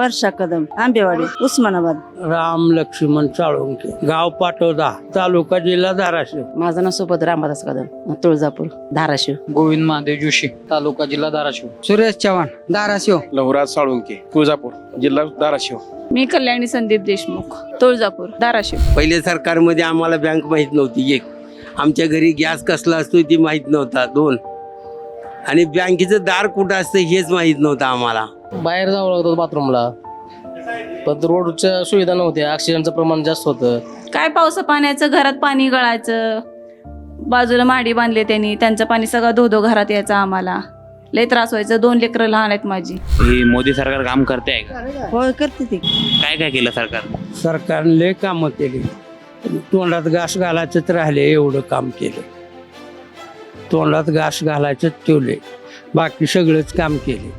वर्षा कदम आंबेवाडी उस्मानाबाद. राम लक्ष्मण साळुंके गाव पाटोदा तालुका जिल्हा धाराशिव. माझं नाव सोबत रामदास कदम तुळजापूर धाराशिव. गोविंद महादेव जोशी तालुका जिल्हा धाराशिव. सुरेश चव्हाण धाराशिव. लहुराज साळुंके तुळजापूर जिल्हा धाराशिव. मी कल्याणी संदीप देशमुख तुळजापूर धाराशिव. पहिले सरकारमध्ये आम्हाला बँक माहीत नव्हती एक. आमच्या घरी गॅस कसला असतो ती माहीत नव्हता दोन. आणि बँकेचं दार कुठं असतं हेच माहीत नव्हतं आम्हाला. बाहेर जावं लागतं बाथरूमला. पण रोडच्या सुविधा नव्हत्या ऑक्सिजनचं प्रमाण जास्त होतं. काय पावस पाण्याचं घरात पाणी गळायचं बाजूला माडी बांधले त्यांनी त्यांचं पाणी सगळं धो धो घरात यायचं आम्हाला. लय त्रास व्हायचं दोन लेकरं लहान आहेत माझी. हे मोदी सरकार काम करते आहे का? होय करते ती. काय काय केलं सरकार? सरकारने लय कामं केली. तोंडात घास घालायचंच राहिले एवढं काम केलं. तोंडात घास घालायचंच ठेवले. बाकी सगळंच काम केले.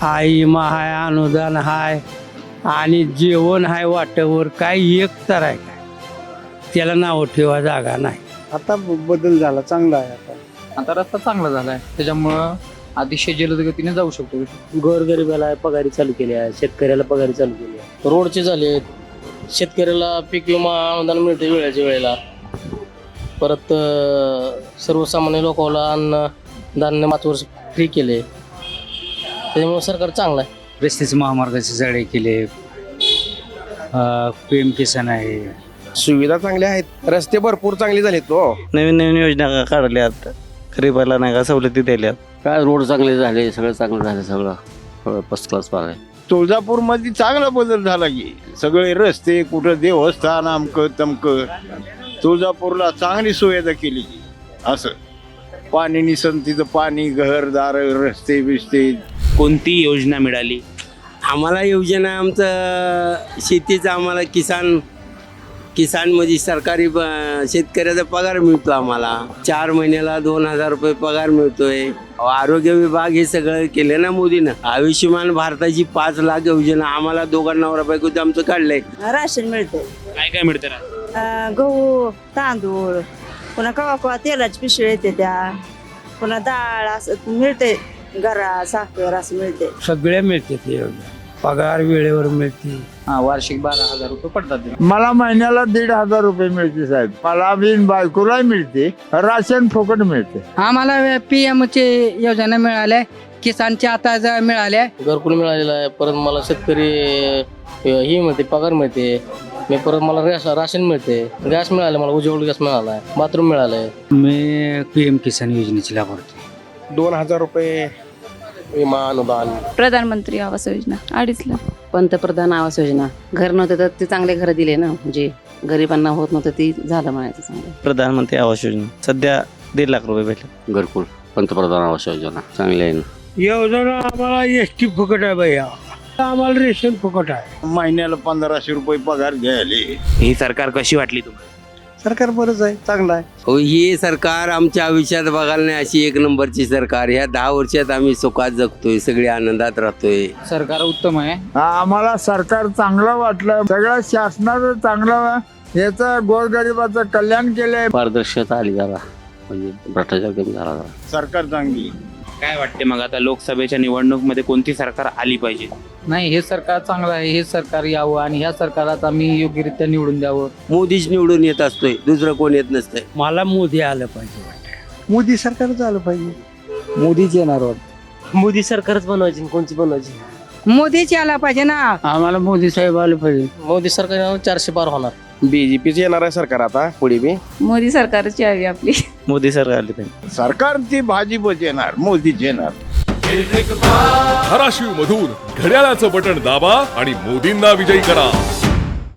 आई मा हाय अनुदान हाय आणि जेवण हाय वाटेवर काय एक तर आहे काय? त्याला नावं ठेवा जागा नाही. आता बदल झाला चांगला आहे आता. आता रस्ता चांगला झालाय. त्याच्यामुळं अतिशय जलद गतीने जाऊ शकतो. गोरगरिबाला पगारी चालू केली आहे शेतकऱ्याला पगारी चालू केली आहे. रोडचे झाले शेतकऱ्याला पीक विमा अनुदान मिळते वेळेच्या वेळेला. परत सर्वसामान्य लोकांना अन्न धान्य पाच वर्ष फ्री केले. त्याच्यामुळे सरकार चांगलं आहे. रस्त्याचे महामार्गाचे जाळे केले. पी एम किसान आहे. सुविधा चांगल्या आहेत. रस्ते भरपूर चांगले झालेत तो नवीन नवीन योजना काढल्यात. गरीबाला नाही का सवलती दिल्यात. काय रोड चांगले झाले सगळं चांगलं झालं सगळं. फर्स्ट क्लास पार आहे तुळजापूरमध्ये चांगला बदल झाला की सगळे रस्ते कुठं देवस्थान अमकं तमकं. तुळजापूरला चांगली सुविधा केली. असं. पाणी निसंतीचं पाणी घरदार रस्ते बिस्ते. कोणती योजना मिळाली? आम्हाला योजना आमचं शेतीचं आम्हाला किसान किसान म्हणजे सरकारी ब- शेतकऱ्याचा पगार मिळतो आम्हाला. चार महिन्याला दोन हजार रुपये पगार मिळतोय. आरोग्य विभाग हे सगळं केलं ना मोदीनं. आयुष्यमान भारताची पाच लाख योजना आम्हाला दोघांना नवरा बायकोचं आमचं काढलंय. राशन मिळते काय काय मिळतं अं, गहू तांदूळ पुन्हा कवा कवा तेलाची पिशवी येते त्या पुन्हा डाळ असं मिळते गरा साखर असं मिळते सगळे मिळते ते योजना पगार वेळेवर मिळते हा वार्षिक बारा हजार रुपये पडतात ते. मला महिन्याला दीड हजार रुपये मिळते साहेब मला बिन बायकोला मिळते राशन फुकट मिळते आम्हाला पी एम चे योजना मिळाल्या किसानच्या आता ज- मिळाल्या घरकुल मिळालेलं आहे परत मला शेतकरी अं, ही मिळते पगार मिळते मी परत मला रॅश- राशन मिळते. गॅस मिळाले मला उज्ज्वल गॅस मिळाला आहे बाथरूम मिळालंय. मी पी एम किसान योजनेची लाभार्थी. दोन हजार रुपये विमा अनुदान. प्रधानमंत्री आवास योजना अडीच लाख. पंतप्रधान आवास योजना. घर नव्हते तर ते चांगले घर दिले ना म्हणजे गरिबांना होत नव्हतं ती झालं म्हणायचं चांगलं. प्रधानमंत्री आवास योजना. सध्या दीड लाख रुपये भेटले. घरकुल पंतप्रधान आवास योजना. चांगली आहे ना? योजना आम्हाला एस टी फुकट आहे भैया. आम्हाला रेशन फुकट आहे. महिन्याला पंधराशे रुपये पगार घ्यायले. ही सरकार कशी वाटली तुम्हाला? सरकार बरंच आहे चांगलं आहे. हो ही सरकार आमच्या आयुष्यात बघायला नाही अशी एक नंबरची सरकार. ह्या दहा वर्षात आम्ही सुखात जगतोय सगळे आनंदात राहतोय. सरकार उत्तम आहे. आम्हाला सरकार चांगलं वाटलं. सगळं शासनाचं चांगलं याचं गोरगरिबाचं कल्याण केलंय. पारदर्शकता आली जरा. म्हणजे भ्रष्टाचार कमी झाला जरा. सरकार चांगली. काय वाटते मग आता लोकसभेच्या निवडणूकमध्ये कोणती सरकार आली पाहिजे? नाही हे सरकार चांगलं आहे हे सरकार यावं आणि ह्या सरकारात आम्ही योग्यरित्या निवडून द्यावं. मोदीच निवडून येत असतोय दुसरं कोण येत नसतंय. मला मोदी आलं पाहिजे वाटतं. मोदी सरकार झालं पाहिजे. मोदीच येणार मोदी सरकारच बनवायची कोणची बनवायची? मोदीच यायला पाहिजे ना. आम्हाला मोदी साहेब आले पाहिजे. मोदी सरकार चारशे पार होणार. बीजेपीच येणार आहे सरकार आता पुढे बी? मोदी सरकारची यावी आपली. मोदी सरकार आले पाहिजे सरकारची भाजीपच येणार मोदीच येणार. धाराशिव मधून घड्याळाचं बटण दाबा आणि मोदींना विजयी करा.